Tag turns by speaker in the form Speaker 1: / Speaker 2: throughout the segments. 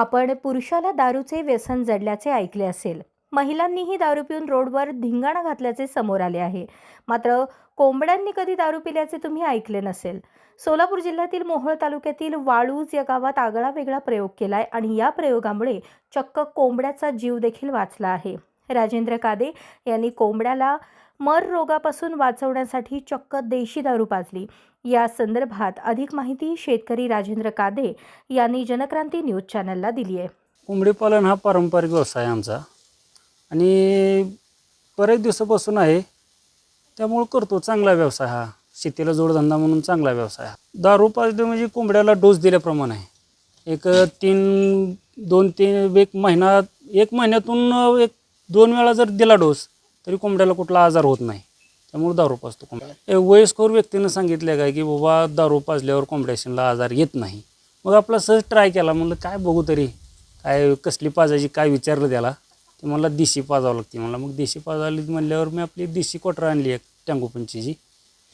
Speaker 1: आपण पुरुषाला दारूचे व्यसन जडल्याचे ऐकले असेल महिलांनीही दारू पिऊन रोडवर धिंगाणा घातल्याचे समोर आले आहे मात्र कोंबड्यांनी कधी दारू पिल्याचे तुम्ही ऐकले नसेल सोलापूर जिल्ह्यातील मोहोळ तालुक्यातील वाळूज या गावात आगळा वेगळा प्रयोग केलाय आणि या प्रयोगामुळे चक्क कोंबड्याचा जीव देखील वाचला आहे राजेंद्र कादे यांनी कोंबड्याला मर रोगापासून वाचवण्यासाठी चक्क देशी दारू पाजली या संदर्भात अधिक माहिती शेतकरी राजेंद्र कादे यांनी जनक्रांती न्यूज चॅनलला दिली आहे
Speaker 2: कोंबडी पालन हा पारंपरिक व्यवसाय आमचा आणि बरेच दिवसापासून आहे त्यामुळं करतो चांगला व्यवसाय हा शेतीला जोडधंदा म्हणून चांगला व्यवसाय हा दारू पाजली म्हणजे कोंबड्याला डोस दिल्याप्रमाणे आहे एक तीन दोन तीन एक महिना एक महिन्यातून एक दोन वेळा जर दिला डोस तरी कोंबड्याला कुठला आजार होत नाही त्यामुळे दारू पाजतो कोंबड्या वयस्कर व्यक्तीनं सांगितलं काय की बाबा दारू पाजल्यावर कोंबड्याशीनला आजार येत नाही मग आपला सहज ट्राय केला म्हणलं काय बघू तरी काय कसली पाजायची काय विचारलं त्याला ते मला देशी पाजावं लागते मला मग देशी पाजावली म्हणल्यावर मी आपली देशी कोटर आणली एक जी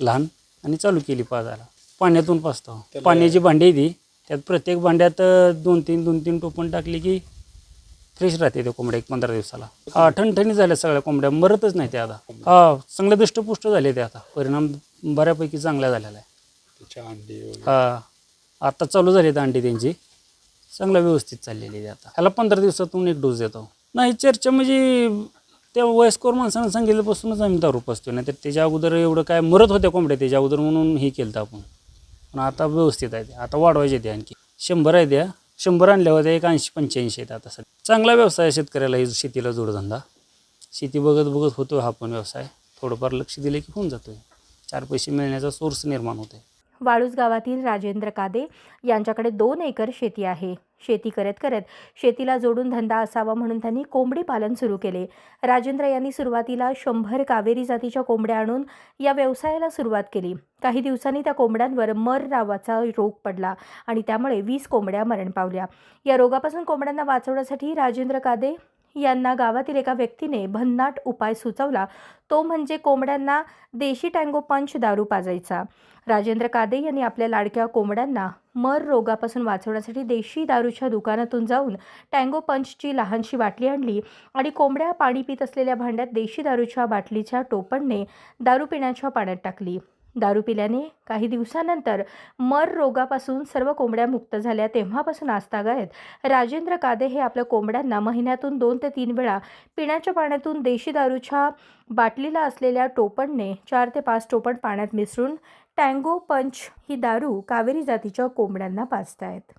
Speaker 2: लहान आणि चालू केली पाजायला पाण्यातून पाजतो पाण्याची भांडी ती त्यात प्रत्येक भांड्यात दोन तीन दोन तीन टोपण टाकली की फ्रेश राहते ते कोंबड्या एक पंधरा दिवसाला हा ठणठणी झाल्या सगळ्या कोंबड्या मरतच नाही त्या आता हा चांगल्या दृष्टपुष्ट झाले ते आता परिणाम बऱ्यापैकी चांगल्या झालेला आहे अंडी हा आता चालू झाली आहेत अंडी त्यांची चांगल्या व्यवस्थित चाललेली आहे आता ह्याला पंधरा दिवसातून एक डोस देतो नाही चर्चा म्हणजे त्या वयस्कर माणसानं सांगितल्यापासूनच आम्ही दारू पसतो नाही तर त्याच्या अगोदर एवढं काय मरत होत्या कोंबड्या त्याच्या अगोदर म्हणून हे केलं होतं आपण पण आता व्यवस्थित आहे ते. आता वाढवायचे ते आणखी शंभर आहे द्या शंभर आणल्यावर एक ऐंशी पंच्याऐंशी आहेत आता चांगला व्यवसाय आहे शेतकऱ्याला ही शेतीला जोडधंदा शेती बघत बघत होतो हा पण व्यवसाय थोडंफार लक्ष दिले की होऊन जातो आहे चार पैसे मिळण्याचा सोर्स निर्माण होतो
Speaker 1: वाळूज गावातील राजेंद्र कादे यांच्याकडे दोन एकर शेती आहे शेती करत करत शेतीला जोडून धंदा असावा म्हणून त्यांनी कोंबडी पालन सुरू केले राजेंद्र यांनी सुरुवातीला शंभर कावेरी जातीच्या कोंबड्या आणून या व्यवसायाला सुरुवात केली काही दिवसांनी त्या कोंबड्यांवर मर रावाचा रोग पडला आणि त्यामुळे वीस कोंबड्या मरण पावल्या या रोगापासून कोंबड्यांना वाचवण्यासाठी राजेंद्र कादे यांना गावातील एका व्यक्तीने भन्नाट उपाय सुचवला तो म्हणजे कोंबड्यांना देशी टँगो पंच दारू पाजायचा राजेंद्र कादे यांनी आपल्या लाडक्या कोंबड्यांना मर रोगापासून वाचवण्यासाठी देशी दारूच्या दुकानातून जाऊन टँगो पंचची लहानशी बाटली आणली आणि कोंबड्या पाणी पित असलेल्या भांड्यात देशी दारूच्या बाटलीच्या टोपणने दारू पिण्याच्या पाण्यात टाकली दारू पिल्याने काही दिवसानंतर मर रोगापासून सर्व कोंबड्या मुक्त झाल्या तेव्हापासून आहेत राजेंद्र कादे हे आपल्या कोंबड्यांना महिन्यातून दोन ते तीन वेळा पिण्याच्या पाण्यातून देशी दारूच्या बाटलीला असलेल्या टोपणने चार ते पाच टोपण पाण्यात मिसळून टँगो पंच ही दारू कावेरी जातीच्या कोंबड्यांना पाजतायत